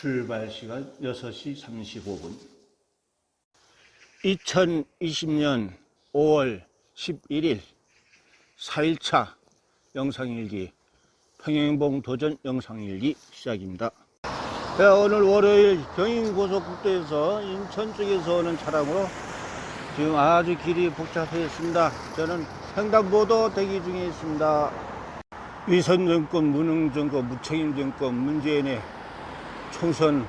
출발 시간 6시 35분. 2020년 5월 11일 4일차 영상일기 평행봉 도전 영상일기 시작입니다. 네, 오늘 월요일 경인고속국도에서 인천 쪽에서 오는 차량으로 지금 아주 길이 복잡해 있습니다. 저는 횡단보도 대기 중에 있습니다. 위선 정권, 무능 정권, 무책임 정권, 문재인의 총선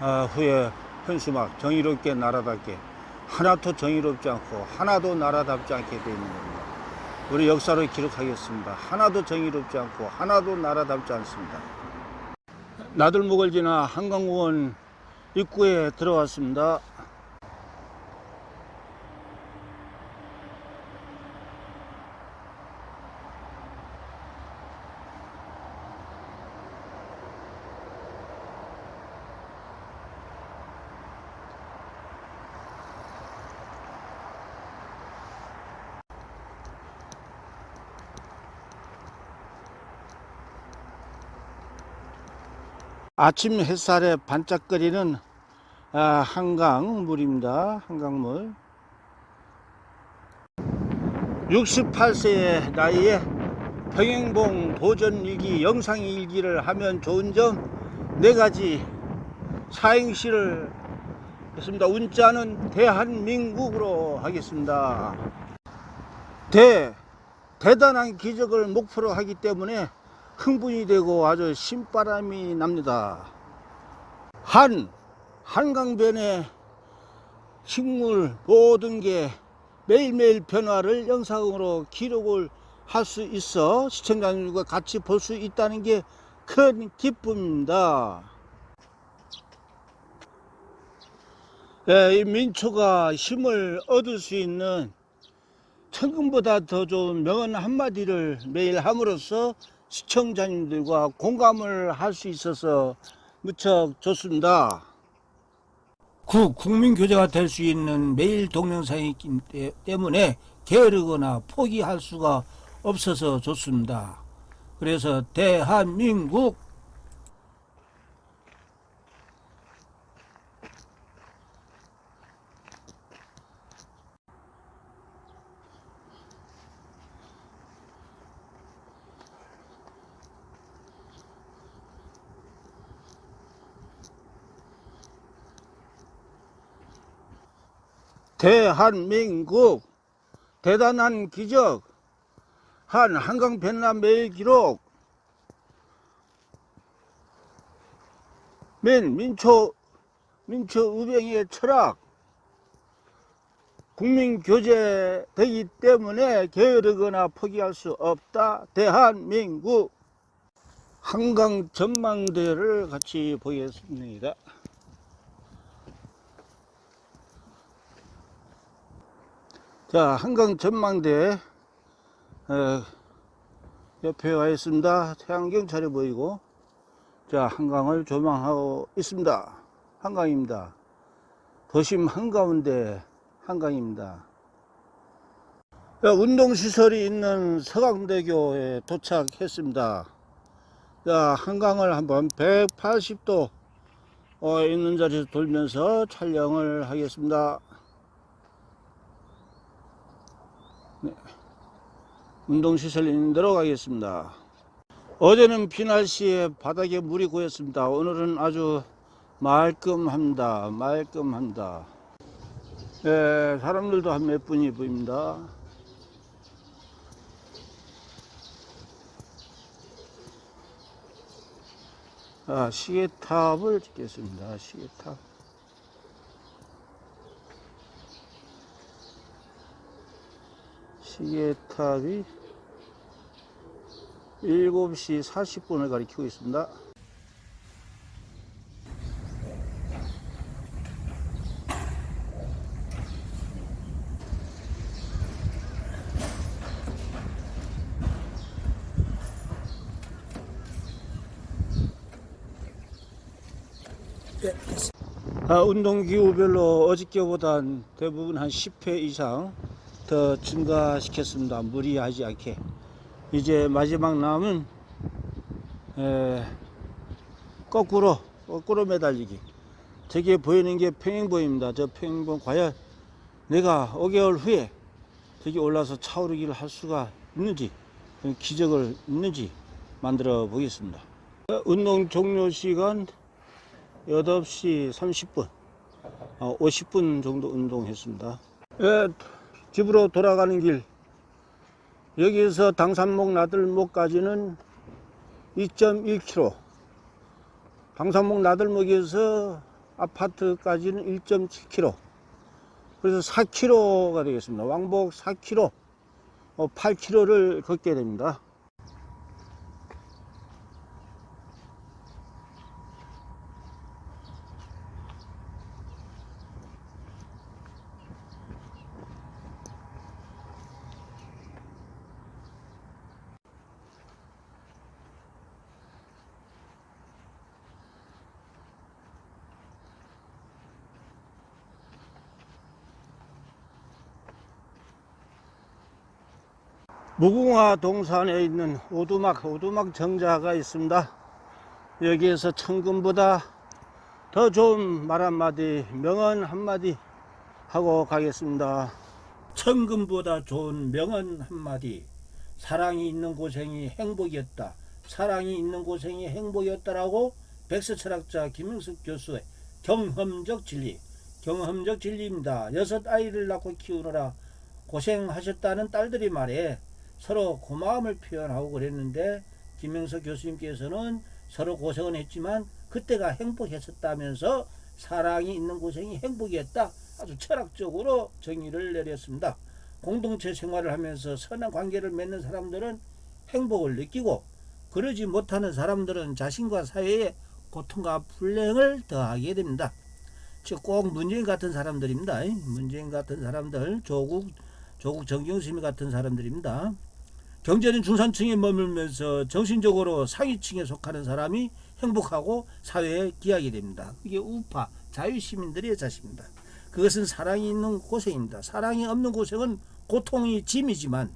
아, 후에 현수막 정의롭게 나라답게 하나도 정의롭지 않고 하나도 나라답지 않게 되어 있는 겁니다. 우리 역사로 기록하겠습니다. 하나도 정의롭지 않고 하나도 나라답지 않습니다. 나들목을 지나 한강공원 입구에 들어왔습니다. 아침 햇살에 반짝거리는 아, 한강 물입니다. 한강물. 68세의 나이에 평행봉 도전일기 영상일기를 하면 좋은 점 네 가지 사행시를 했습니다. 운자는 대한민국으로 하겠습니다. 대 대단한 기적을 목표로 하기 때문에 흥분이 되고 아주 신바람이 납니다. 한, 한강변의 식물 모든 게 매일매일 변화를 영상으로 기록을 할 수 있어 시청자님과 같이 볼 수 있다는 게 큰 기쁨입니다. 예, 이 민초가 힘을 얻을 수 있는 천금보다 더 좋은 명언 한마디를 매일 함으로써 시청자님들과 공감을 할 수 있어서 무척 좋습니다. 구 국민 교재가 될 수 있는 매일 동영상이기 때- 때문에 게으르거나 포기할 수가 없어서 좋습니다. 그래서 대한민국 대한민국 대단한 기적. 한 한강 변남 매일 기록. 민 민초 민초 의병의 철학. 국민 교재 되기 때문에 게으르거나 포기할 수 없다. 대한민국. 한강 전망대를 같이 보겠습니다. 자, 한강 전망대 어, 옆에 와 있습니다. 태양경 차려 보이고 자, 한강을 조망하고 있습니다. 한강입니다. 도심 한가운데 한강입니다. 자, 운동시설이 있는 서강대교에 도착했습니다. 자, 한강을 한번 180도 어, 있는 자리에서 돌면서 촬영을 하겠습니다. 운동시설 있는 데로 가겠습니다. 어제는 비 날씨에 바닥에 물이 고였습니다. 오늘은 아주 말끔합니다. 말끔합니다. 예, 사람들도 한 몇 분이 보입니다. 아, 시계탑을 찍겠습니다. 시계탑. 시계탑이 7시 40분을 가리키고 있습니다. 아, 운동기구별로 어저께보단 대부분 한 10회 이상 더 증가시켰습니다. 무리하지 않게. 이제 마지막 남은 에, 거꾸로 거꾸로 매달리기. 저기에 보이는 게 평행봉입니다. 저 평행봉 과연 내가 5개월 후에 저기 올라서 차오르기를 할 수가 있는지 기적을 있는지 만들어 보겠습니다. 어, 운동 종료 시간 8시 30분, 50분 정도 운동했습니다. 예, 집으로 돌아가는 길 여기에서 당산목 나들목까지는 2.1km, 당산목 나들목에서 아파트까지는 1.7km, 그래서 4km가 되겠습니다. 왕복 4km, 8km를 걷게 됩니다. 무궁화 동산에 있는 오두막, 오두막 정자가 있습니다. 여기에서 천금보다 더 좋은 말 한마디, 명언 한마디 하고 가겠습니다. 천금보다 좋은 명언 한마디. 사랑이 있는 고생이 행복이었다. 사랑이 있는 고생이 행복이었다라고 백서철학자 김영숙 교수의 경험적 진리. 경험적 진리입니다. 여섯 아이를 낳고 키우느라 고생하셨다는 딸들이 말해 서로 고마움을 표현하고 그랬는데 김명석 교수님께서는 서로 고생은 했지만 그때가 행복했었다면서 사랑이 있는 고생이 행복이었다. 아주 철학적으로 정의를 내렸습니다. 공동체 생활을 하면서 선한 관계를 맺는 사람들은 행복을 느끼고 그러지 못하는 사람들은 자신과 사회에 고통과 불행을 더하게 됩니다. 즉 꼭 문재인 같은 사람들입니다. 문재인 같은 사람들, 조국 조국 정경심 같은 사람들입니다. 경제는 중산층에 머물면서 정신적으로 상위층에 속하는 사람이 행복하고 사회에 기하게 됩니다. 이게 우파 자유시민들의 자식입니다. 그것은 사랑이 있는 고생입니다. 사랑이 없는 고생은 고통이 짐이지만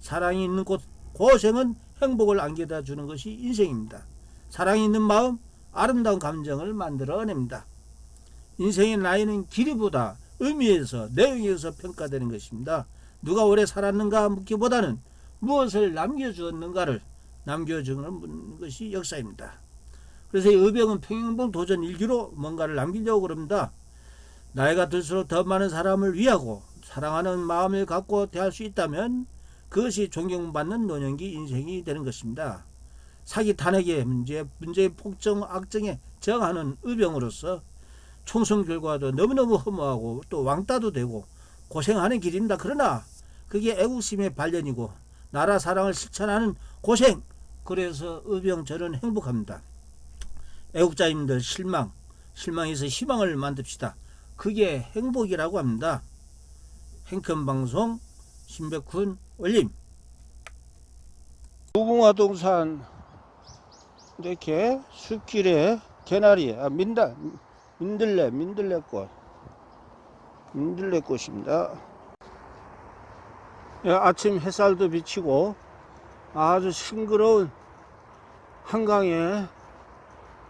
사랑이 있는 고, 고생은 행복을 안겨다 주는 것이 인생입니다. 사랑이 있는 마음 아름다운 감정을 만들어냅니다. 인생의 나이는 길이보다 의미에서 내용에서 평가되는 것입니다. 누가 오래 살았는가 묻기보다는 무엇을 남겨주었는가를 남겨주는 것이 역사입니다. 그래서 이 의병은 평행봉 도전 일기로 뭔가를 남기려고 그럽니다. 나이가 들수록 더 많은 사람을 위하고 사랑하는 마음을 갖고 대할 수 있다면 그것이 존경받는 노년기 인생이 되는 것입니다. 사기 탄핵의 문제, 문제의 폭정, 악정에 저항하는 의병으로서 총선 결과도 너무너무 허무하고 또 왕따도 되고 고생하는 길입니다. 그러나 그게 애국심의 발견이고 나라 사랑을 실천하는 고생. 그래서 의병 저는 행복합니다. 애국자님들 실망, 실망해서 희망을 만듭시다. 그게 행복이라고 합니다. 행큰 방송 신백훈 올림. 무궁화 동산 이렇게 숲길에 개나리, 아 민다, 민들레, 민들레꽃, 민들레꽃입니다. 예, 아침 햇살도 비치고 아주 싱그러운 한강에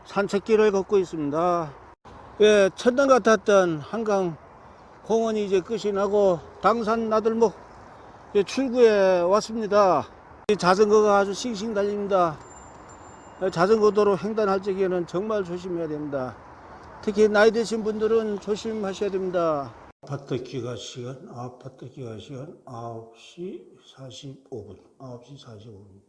산책길을 걷고 있습니다. 예, 첫날 같았던 한강 공원이 이제 끝이 나고 당산 나들목 예, 출구에 왔습니다. 이 자전거가 아주 싱싱 달립니다. 예, 자전거 도로 횡단할 적에는 정말 조심해야 됩니다. 특히 나이 드신 분들은 조심하셔야 됩니다. 아파트 귀가 시간, 아파트 귀가 시간 9시 45분, 9시 45분.